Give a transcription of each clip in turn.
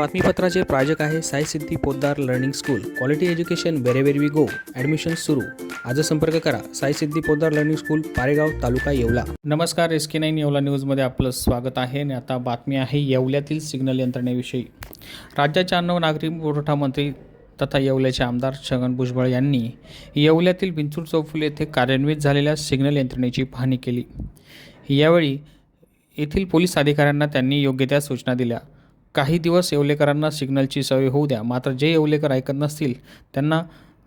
बातमीपत्राचे प्रायोजक आहे Sai Siddhi Poddar learning school. Quality education wherever we go admission सुरू. आज संपर्क करा. Sai Siddhi Poddar learning school Paregaon taluka Yeola. नमस्कार एस के नाईन येवला न्यूजमध्ये आपलं स्वागत आहे आणि आता बातमी आहे येवल्यातील सिग्नल यंत्रणेविषयी. राज्याचे अन्न नागरी पुरवठा मंत्री तथा येवल्याचे आमदार छगन भुजबळ यांनी येवल्यातील बिंचूर चौफुल येथे कार्यान्वित झालेल्या सिग्नल यंत्रणेची पाहणी केली. यावेळी येथील पोलीस अधिकाऱ्यांना त्यांनी योग्य त्या सूचना दिल्या. काही दिवस येवलेकरांना सिग्नलची सवय होऊ द्या. मात्र जे येवलेकर ऐकत नसतील त्यांना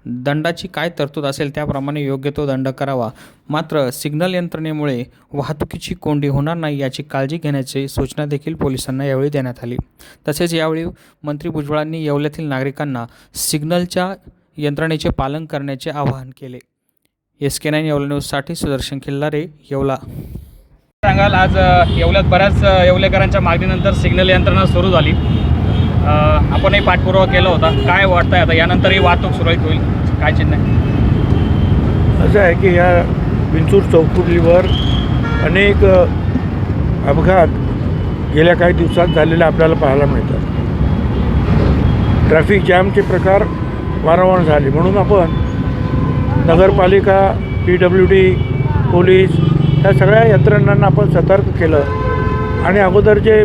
दंडाची काय तरतूद असेल त्याप्रमाणे योग्य तो दंड करावा. मात्र सिग्नल यंत्रणेमुळे वाहतुकीची कोंडी होणार नाही याची काळजी घेण्याची सूचना देखील पोलिसांना यावेळी देण्यात आली. तसेच यावेळी मंत्री भुजबळांनी येवल्यातील नागरिकांना सिग्नलच्या यंत्रणेचे पालन करण्याचे आवाहन केले. एस के नाईन येवला न्यूजसाठी सुदर्शन खिल्लारे येवला. सांगाल आज येवल्यात बऱ्याच येवलेकरांच्या मागणीनंतर सिग्नल यंत्रणा सुरू झाली. आपणही पाठपुरावा केला होता. काय वाटतंय आता? यानंतरही वाहतूक सुरळीत होईल? काय चिन्ह असं आहे की या विंचूर चौफुलीवर अनेक अपघात गेल्या काही दिवसात झालेले आपल्याला पाहायला मिळतात. ट्रॅफिक जॅमचे प्रकार वारंवार झाले. म्हणून आपण नगरपालिका पी डब्ल्यू डी पोलीस ह्या सगळ्या यंत्रणांना आपण सतर्क केलं. आणि अगोदर जे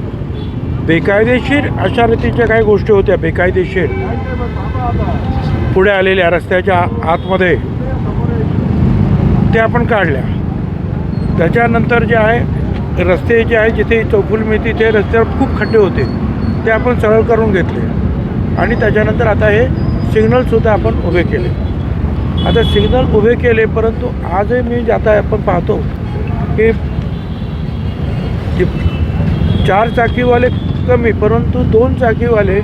बेकायदेशीर अशा रीतीच्या काही गोष्टी होत्या बेकायदेशीर. पुढे आलेल्या रस्त्याच्या आतमध्ये ते आपण काढल्या. त्याच्यानंतर जे आहे रस्ते जे आहे जिथे चौफुल मिळते ते रस्त्यावर खूप खड्डे होते. ते आपण सरळ करून घेतले. आणि त्याच्यानंतर आता हे सिग्नलसुद्धा आपण उभे केले. आता सिग्नल उभे केले परंतु आजही मी जाता आपण पाहतो की चार चाकीवाले कमी परंतु दोन चाकीवाले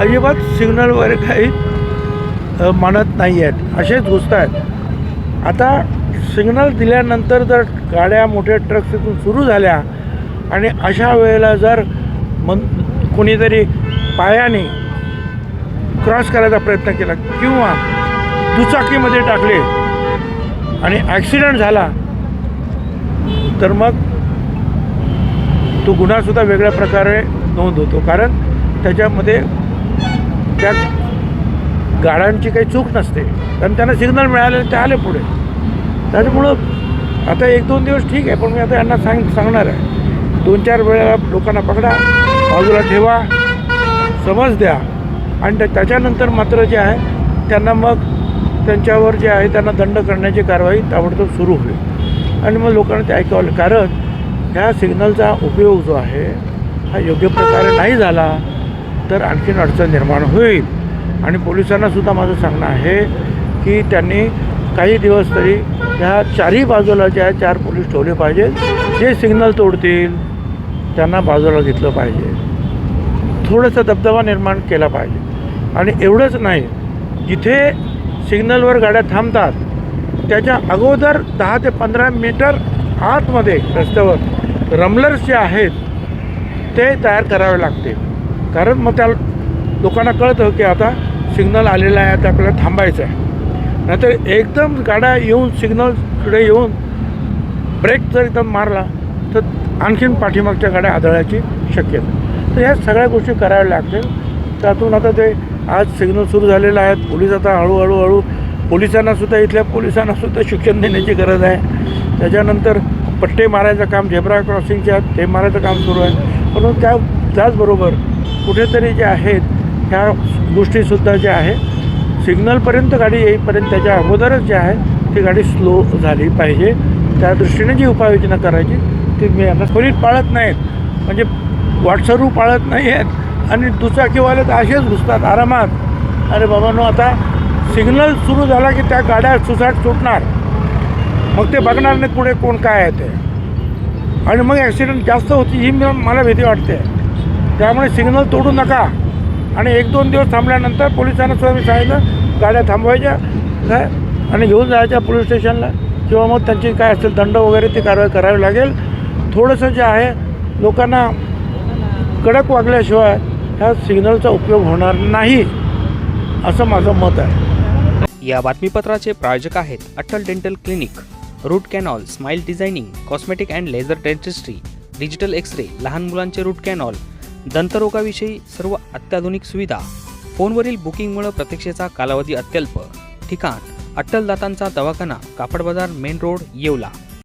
अजिबात सिग्नलवर काही मानत नाही आहेत असेच घुसत आहेत आता सिग्नल दिल्यानंतर जर गाड्या मोठ्या ट्रक्स इथून सुरू झाल्या आणि अशा वेळेला जर मन कोणीतरी पायाने क्रॉस करायचा प्रयत्न केला किंवा दुचाकीमध्ये टाकले आणि ॲक्सिडेंट झाला तर मग तो गुन्हासुद्धा वेगळ्या प्रकारे नोंद होतो. कारण त्याच्यामध्ये त्या गाड्यांची काही चूक नसते. कारण त्यांना सिग्नल मिळाले ते आले पुढे. त्याच्यामुळं आता एक दोन दिवस ठीक आहे पण मी आता यांना सांग सांगणार आहे. दोन चार वेळेला लोकांना पकडा बाजूला ठेवा समज द्या. आणि त्याच्यानंतर मात्र जे आहे त्यांना मग त्यांच्यावर जे आहे त्यांना दंड करण्याची कारवाई ताबडतोब सुरू होईल. आणि मग लोकांना ते ऐकावलं कारण ह्या सिग्नलचा उपयोग जो आहे हा योग्य प्रकारे नाही झाला तर आणखीन अडचण निर्माण होईल. आणि पोलिसांना सुद्धा माझं सांगणं आहे की त्यांनी काही दिवस तरी ह्या चारही बाजूला ज्या चार पोलीस ठेवले पाहिजेत जे सिग्नल तोडतील त्यांना बाजूला घेतलं पाहिजे. थोडंसं दबदबा निर्माण केला पाहिजे. आणि एवढंच नाही जिथे सिग्नलवर गाड्या थांबतात त्याच्या अगोदर दहा ते पंधरा मीटर आतमध्ये रस्त्यावर रमलर्स जे आहेत ते तयार करावे लागते. कारण मग त्या लोकांना कळतं की आता सिग्नल आलेला आहे आता आपल्याला थांबायचं आहे. नाहीतर एकदम गाड्या येऊन सिग्नलकडे येऊन ब्रेक जर एकदम मारला तर आणखीन पाठीमागच्या गाड्या आदळायची शक्यता तर ह्या सगळ्या गोष्टी कराव्या लागतील. त्यातून आता ते आज सिग्नल सुरू झालेलं आहेत पोलीस आता हळूहळू हळू पोलिसांनासुद्धा इथल्या पोलिसांनासुद्धा शिक्षण देण्याची गरज आहे. त्याच्यानंतर पट्टे मारायचं काम झेब्रा क्रॉसिंगचे ते मारायचं काम सुरू आहे. परंतु त्या त्याचबरोबर कुठेतरी जे आहेत ह्या गोष्टीसुद्धा ज्या आहे सिग्नलपर्यंत गाडी येईपर्यंत त्याच्या अगोदरच जे आहे ती गाडी स्लो झाली पाहिजे. त्या दृष्टीने जी उपाययोजना करायची ती मी आता खोलीत पाळत नाहीत. म्हणजे वाटसरू पाळत नाही आहेत आणि दुचाकीवाले तर असेच घुसतात आरामात. अरे बाबांनो आता सिग्नल सुरू झाला की त्या गाड्या सुसाट सुटणार. मग ते बघणार नाही पुढे कोण काय आहे ते. आणि मग ॲक्सिडेंट जास्त होती ही मला भीती वाटते. त्यामुळे सिग्नल तोडू नका. आणि एक दोन दिवस थांबल्यानंतर पोलिसांना सुद्धा मी सांगितलं गाड्या थांबवायच्या काय आणि घेऊन जायच्या पोलीस स्टेशनला किंवा मग त्यांची काय असेल दंड वगैरे ती कारवाई करावी लागेल. थोडंसं जे आहे लोकांना कडक वागल्याशिवाय ह्या सिग्नलचा उपयोग होणार नाही असं माझं मत आहे. या बातमीपत्राचे प्रायोजक आहेत Atal dental clinic root canal smile designing cosmetic and laser dentistry digital xray लहान मुलांचे रूट कॅनॉल दंतरोगाविषयी सर्व अत्याधुनिक सुविधा. फोनवरील बुकिंगमुळे प्रतीक्षेचा कालावधी अत्यल्प. ठिकाण अट्टल दातांचा दवाखाना कापड बाजार मेन रोड येवला.